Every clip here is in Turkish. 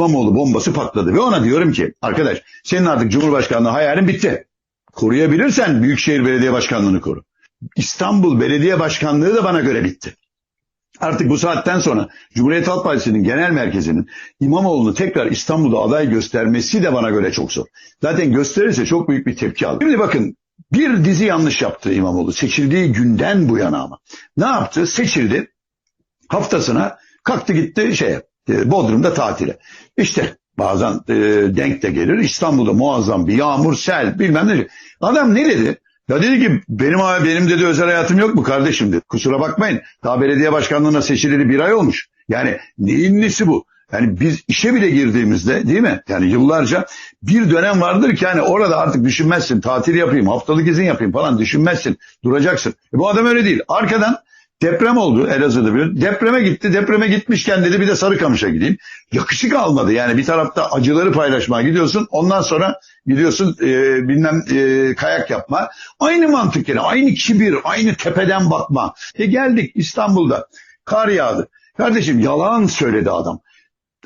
İmamoğlu bombası patladı. Ve ona diyorum ki arkadaş senin artık Cumhurbaşkanlığı hayalin bitti. Koruyabilirsen Büyükşehir Belediye Başkanlığı'nı koru. İstanbul Belediye Başkanlığı da bana göre bitti. Artık bu saatten sonra Cumhuriyet Halk Partisi'nin genel merkezinin İmamoğlu'nu tekrar İstanbul'da aday göstermesi de bana göre çok zor. Zaten gösterirse çok büyük bir tepki alır. Şimdi bakın bir dizi yanlış yaptı İmamoğlu. Seçildiği günden bu yana ama. Ne yaptı? Seçildi. Haftasına kalktı gitti şeye e, Bodrum'da tatile. İşte bazen e, denk de gelir. İstanbul'da muazzam bir yağmur, sel bilmem ne. Adam ne dedi? Ya dedi ki benim benim dedi özel hayatım yok mu kardeşim dedi. Kusura bakmayın. Daha belediye başkanlığına seçileli bir ay olmuş. Yani neyin nesi bu? Yani biz işe bile girdiğimizde değil mi? Yani yıllarca bir dönem vardır ki hani orada artık düşünmezsin. Tatil yapayım, haftalık izin yapayım falan düşünmezsin. Duracaksın. E bu adam öyle değil. Arkadan deprem oldu Elazığ'da bir. Depreme gitti. Depreme gitmişken dedi bir de Sarıkamış'a gideyim. Yakışık almadı. Yani bir tarafta acıları paylaşmaya gidiyorsun. Ondan sonra gidiyorsun e, bilmem e, kayak yapma. Aynı mantık yani. Aynı kibir, aynı tepeden bakma. E geldik İstanbul'da. Kar yağdı. Kardeşim yalan söyledi adam.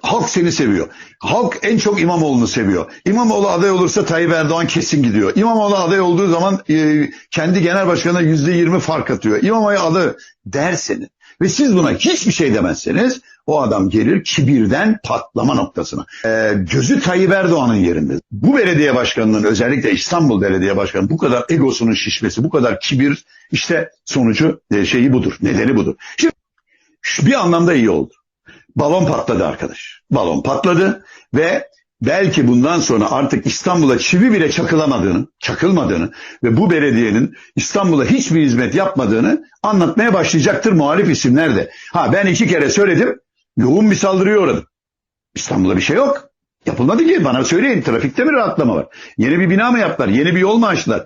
Halk seni seviyor. Halk en çok İmamoğlu'nu seviyor. İmamoğlu aday olursa Tayyip Erdoğan kesin gidiyor. İmamoğlu aday olduğu zaman e, kendi genel başkanına yüzde yirmi fark atıyor. İmamoğlu aday derseniz ve siz buna hiçbir şey demezseniz o adam gelir kibirden patlama noktasına. E, gözü Tayyip Erdoğan'ın yerinde. Bu belediye başkanının özellikle İstanbul Belediye Başkanı bu kadar egosunun şişmesi, bu kadar kibir işte sonucu e, şeyi budur. Nedeni budur. Şimdi bir anlamda iyi oldu. Balon patladı arkadaş. Balon patladı ve belki bundan sonra artık İstanbul'a çivi bile çakılamadığını, çakılmadığını ve bu belediyenin İstanbul'a hiçbir hizmet yapmadığını anlatmaya başlayacaktır muhalif isimler de. Ha ben iki kere söyledim, yoğun bir saldırıya uğradım. İstanbul'da bir şey yok. Yapılmadı ki bana söyleyin trafikte mi rahatlama var? Yeni bir bina mı yaptılar? Yeni bir yol mu açtılar?